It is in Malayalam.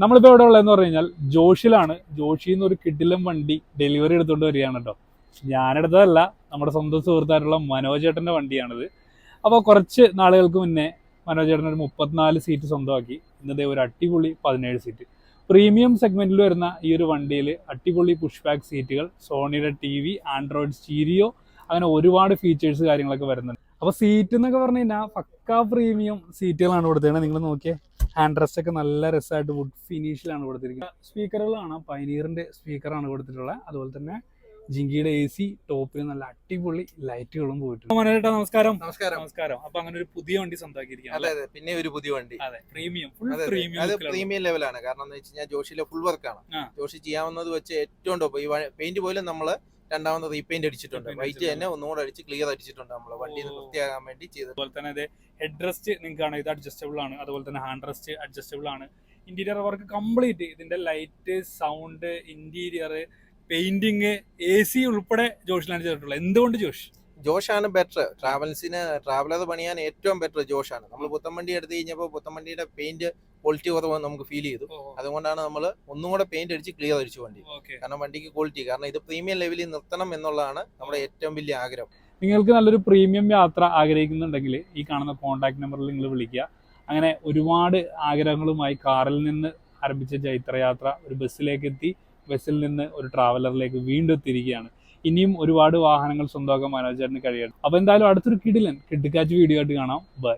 നമ്മളിപ്പോൾ എവിടെ ഉള്ളതെന്ന് പറഞ്ഞു കഴിഞ്ഞാൽ ജോഷിലാണ്. ജോഷിയിൽ നിന്ന് ഒരു കിഡിലും വണ്ടി ഡെലിവറി എടുത്തുകൊണ്ട് വരികയാണ് കേട്ടോ ഞാനെടുത്തതല്ല നമ്മുടെ സ്വന്തം സുഹൃത്തായിട്ടുള്ള മനോജ് ചേട്ടന്റെ വണ്ടിയാണിത്. അപ്പോൾ കുറച്ച് നാളുകൾക്ക് മുന്നേ മനോജേട്ടൻ ഒരു മുപ്പത്തിനാല് സീറ്റ് സ്വന്തമാക്കി. ഇന്നത്തെ ഒരു അടിപൊളി പതിനേഴ് സീറ്റ് പ്രീമിയം സെഗ്മെന്റിൽ വരുന്ന ഈ ഒരു വണ്ടിയിൽ അടിപൊളി പുഷ് ബാക്ക് സീറ്റുകൾ സോണിയുടെ ടി വി ആൻഡ്രോയിഡ് സ്റ്റീരിയോ അങ്ങനെ ഒരുപാട് ഫീച്ചേഴ്സ് കാര്യങ്ങളൊക്കെ വരുന്നുണ്ട്. അപ്പോൾ സീറ്റ് എന്നൊക്കെ പറഞ്ഞു കഴിഞ്ഞാൽ പക്കാ പ്രീമിയം സീറ്റുകളാണ് കൊടുത്തത് നിങ്ങൾ നോക്കിയേ. ഹാൻഡ് റെസ്റ്റ് ഒക്കെ നല്ല രസമായിട്ട് വുഡ് ഫിനിഷിലാണ് കൊടുത്തിരിക്കുന്നത്. സ്പീക്കറുകളാണ് കാണാം. പൈനീറിന്റെ സ്പീക്കറാണ് കൊടുത്തിട്ടുള്ളത്. അതുപോലെ തന്നെ ജിങ്കിയുടെ എ സി ടോപ്പിൽ നല്ല അടിപൊളി ലൈറ്റുകളും പോയിട്ടുണ്ട്. മനോരേട്ടാ നമസ്കാരം. നമസ്കാരം. നമസ്കാരം. അപ്പൊ അങ്ങനെ ഒരു പുതിയ വണ്ടി സ്വന്തമാക്കിയിരിക്കുകയാണ് അതെ അതെ. പിന്നെ ഒരു പുതിയ വണ്ടി. അതെ പ്രീമിയം ഫുൾ. പ്രീമിയം അത്. പ്രീമിയം ലെവലാണ് കാരണം എന്ന് വെച്ചാൽ കഴിഞ്ഞാൽ ജോഷിയിലെ ഫുൾ വർക്കാണ് ജോഷി ചെയ്യാവുന്നത് വെച്ച് ഏറ്റവും ടോപ്പ് ഈ പെയിന്റ് പോലും നമ്മൾ രണ്ടാമത് റീപെയിന്റ് അടിച്ചിട്ടുണ്ട്. വൈറ്റ് തന്നെ ഒന്നുകൂടെ അടിച്ച് ക്ലിയർ അടിച്ചിട്ടുണ്ട് നമ്മൾ. വണ്ടി. വൃത്തിയാകാൻ വേണ്ടി ചെയ്തത് അതുപോലെ തന്നെ അതെ ഹെഡ് റെസ്റ്റ് നിങ്ങൾക്ക് കാണാം. ഇത് അഡ്ജസ്റ്റബിൾ ആണ്. അതുപോലെ തന്നെ ഹാൻഡ് റെസ്റ്റ് അഡ്ജസ്റ്റബിൾ ആണ്. ഇന്റീരിയർ വർക്ക് കംപ്ലീറ്റ് ഇതിന്റെ light sound interior painting A C ഉൾപ്പെടെ ജോഷിലാണ് ചെയ്തിട്ടുള്ളത്. എന്തുകൊണ്ട് ജോഷ്? ജോഷാണ് ബെറ്റർ ട്രാവൽസിന് ട്രാവലർ പണിയാൻ ഏറ്റവും ബെറ്റർ ജോഷാണ്. നമ്മൾ പുത്തൻ വണ്ടി എടുത്തു കഴിഞ്ഞപ്പോൾ പുത്തൻ വണ്ടിയുടെ പെയിന്റ് ക്വാളിറ്റി കുറവ് നമുക്ക് ഫീൽ ചെയ്തു. അതുകൊണ്ടാണ് നമ്മൾ ഒന്നും കൂടെ പെയിന്റ് അടിച്ച് ക്ലിയർ അടിച്ചു വണ്ടി. കാരണം വണ്ടിക്ക് ക്വാളിറ്റി കാരണം ഇത് പ്രീമിയം ലെവലിൽ നിർത്തണം എന്നുള്ളതാണ് നമ്മുടെ ഏറ്റവും വലിയ ആഗ്രഹം. നിങ്ങൾക്ക് നല്ലൊരു പ്രീമിയം യാത്ര ആഗ്രഹിക്കുന്നുണ്ടെങ്കിൽ ഈ കാണുന്ന കോൺടാക്ട് നമ്പറിൽ നിങ്ങൾ വിളിക്കുക. അങ്ങനെ ഒരുപാട് ആഗ്രഹങ്ങളുമായി കാറിൽ നിന്ന് ആരംഭിച്ച ജൈത്രയാത്ര ഒരു ബസ്സിലേക്ക് എത്തി ബസ്സിൽ നിന്ന് ഒരു ട്രാവലറിലേക്ക് വീണ്ടും എത്തിയിരിക്കുകയാണ്. ഇനിയും ഒരുപാട് വാഹനങ്ങൾ സ്വന്തമാക്കാൻ മനോജ് ചേട്ടന് കഴിയണം. അപ്പോൾ എന്തായാലും അടുത്തൊരു കിടിലൻ കിട്ടിക്കാച്ച് വീഡിയോ ആയിട്ട് കാണാം. ബൈ